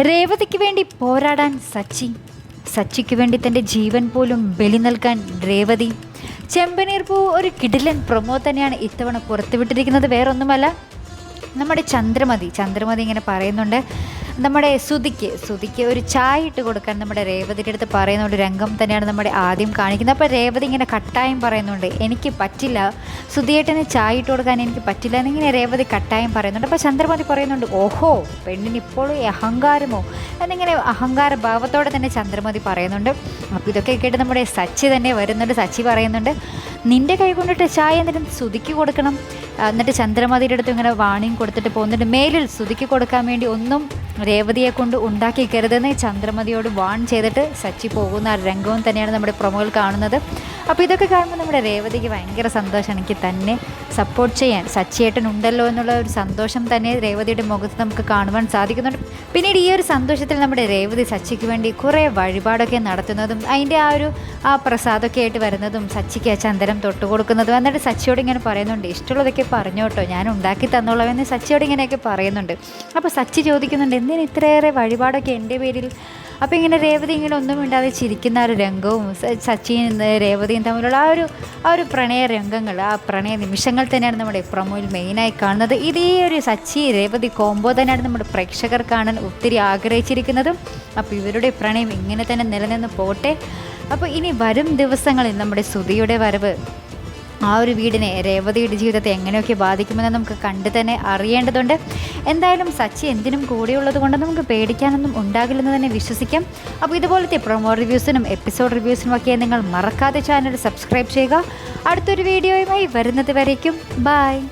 രേവതിക്ക് വേണ്ടി പോരാടാൻ സച്ചി. സച്ചിക്ക് വേണ്ടി തന്റെ ജീവൻ പോലും ബലി നൽകാൻ രേവതി. ചെമ്പനീർ പൂ ഒരു കിടിലൻ പ്രൊമോ തന്നെയാണ് ഇത്തവണ പുറത്തുവിട്ടിരിക്കുന്നത്. വേറൊന്നുമല്ല നമ്മുടെ ചന്ദ്രമതി. ചന്ദ്രമതി ഇങ്ങനെ പറയുന്നുണ്ട് നമ്മുടെ സുതിക്ക് സുതിക്ക് ഒരു ചായ ഇട്ട് കൊടുക്കാൻ നമ്മുടെ രേവതിയുടെ അടുത്ത് പറയുന്ന ഒരു രംഗം തന്നെയാണ് നമ്മുടെ ആദ്യം കാണിക്കുന്നത്. അപ്പോൾ രേവതി ഇങ്ങനെ കട്ടായം പറയുന്നുണ്ട്. എനിക്ക് പറ്റില്ല. സുതിയേട്ടന് ചായ ഇട്ട് കൊടുക്കാൻ എനിക്ക് പറ്റില്ല എന്നിങ്ങനെ രേവതി കട്ടായം പറയുന്നുണ്ട്. അപ്പോൾ ചന്ദ്രമതി പറയുന്നുണ്ട് ഓഹോ പെണ്ണിന് ഇപ്പോഴും അഹങ്കാരമോ? എന്നിങ്ങനെ അഹങ്കാര ഭാവത്തോടെ തന്നെ ചന്ദ്രമതി പറയുന്നുണ്ട്. അപ്പോൾ ഇതൊക്കെ കേട്ട് നമ്മുടെ സച്ചി തന്നെ വരുന്നുണ്ട്. സച്ചി പറയുന്നുണ്ട് നിന്റെ കൈ കൊണ്ടിട്ട് ചായ എന്തിനും സുതിക്ക് കൊടുക്കണം. എന്നിട്ട് ചന്ദ്രമതിയുടെ അടുത്ത് ഇങ്ങനെ വാണിംഗ് കൊടുത്തിട്ട് പോകുന്നുണ്ട്. മേലിൽ സ്തുതിക്ക് കൊടുക്കാൻ വേണ്ടി ഒന്നും രേവതിയെ കൊണ്ട് ഉണ്ടാക്കിക്കരുതെന്ന് ചന്ദ്രമതിയോട് വാൺ ചെയ്തിട്ട് സച്ചി പോകുന്ന ആ രംഗവും തന്നെയാണ് നമ്മുടെ പ്രൊമോയിൽ കാണുന്നത്. അപ്പോൾ ഇതൊക്കെ കാണുമ്പോൾ നമ്മുടെ രേവതിക്ക് ഭയങ്കര സന്തോഷമാണ് എനിക്ക് തന്നെ സപ്പോർട്ട് ചെയ്യാൻ സച്ചിയേട്ടൻ ഉണ്ടല്ലോ എന്നുള്ള ഒരു സന്തോഷം തന്നെ രേവതിയുടെ മുഖത്ത് നമുക്ക് കാണുവാൻ സാധിക്കുന്നുണ്ട്. പിന്നീട് ഈ ഒരു സന്തോഷത്തിൽ നമ്മുടെ രേവതി സച്ചിക്ക് വേണ്ടി കുറേ വഴിപാടൊക്കെ നടത്തുന്നതും അതിന്റെ ആ ഒരു ആ പ്രസാദമൊക്കെ ആയിട്ട് വരുന്നതും സച്ചിക്ക് ആ ചന്ദനം തൊട്ട് കൊടുക്കുന്നതും എന്നിട്ട് സച്ചിയോട് ഇങ്ങനെ പറയുന്നുണ്ട് ഇഷ്ടമുള്ളതൊക്കെ പറഞ്ഞോട്ടോ ഞാൻ ഉണ്ടാക്കി തന്നോളാം എന്ന് സച്ചിയോട് ഇങ്ങനെയൊക്കെ പറയുന്നുണ്ട്. അപ്പോൾ സച്ചി ചോദിക്കുന്നുണ്ട് എന്തിന് ഇത്രയേറെ വഴിപാടൊക്കെ എന്റെ പേരിൽ അപ്പോൾ ഇങ്ങനെ രേവതി ഇങ്ങനെ ഒന്നും മിണ്ടാതെ ചിരിക്കുന്ന ഒരു രംഗവും സച്ചിൻ രേവതിയും തമ്മിലുള്ള ആ ഒരു ആ ഒരു പ്രണയ രംഗങ്ങൾ ആ പ്രണയ നിമിഷങ്ങൾ തന്നെയാണ് നമ്മുടെ പ്രൊമോയിൽ മെയിനായി കാണുന്നത്. ഇതേ ഒരു സച്ചി രേവതി കോംബോ തന്നെയാണ് നമ്മുടെ പ്രേക്ഷകർ കാണാൻ ഒത്തിരി ആഗ്രഹിച്ചിരിക്കുന്നതും. അപ്പോൾ ഇവരുടെ പ്രണയം ഇങ്ങനെ തന്നെ നിലനിന്ന് പോട്ടെ. അപ്പോൾ ഇനി വരും ദിവസങ്ങളിൽ നമ്മുടെ സുധിയുടെ വരവ്. ആ ഒരു വീടിനെ രേവതിയുടെ ജീവിതത്തെ എങ്ങനെയൊക്കെ ബാധിക്കുമെന്ന് നമുക്ക് കണ്ടു തന്നെ അറിയേണ്ടതുണ്ട്. എന്തായാലും സച്ചി എന്തിനും കൂടെയുള്ളത് കൊണ്ട് നമുക്ക് പേടിക്കാനൊന്നും ഉണ്ടാകില്ലെന്ന് തന്നെ വിശ്വസിക്കാം. അപ്പോൾ ഇതുപോലത്തെ പ്രൊമോ റിവ്യൂസിനും എപ്പിസോഡ് റിവ്യൂസിനും ഒക്കെ നിങ്ങൾ മറക്കാതെ ചാനൽ സബ്സ്ക്രൈബ് ചെയ്യുക. അടുത്തൊരു വീഡിയോയുമായി വരുന്നത് വരയ്ക്കും ബായ്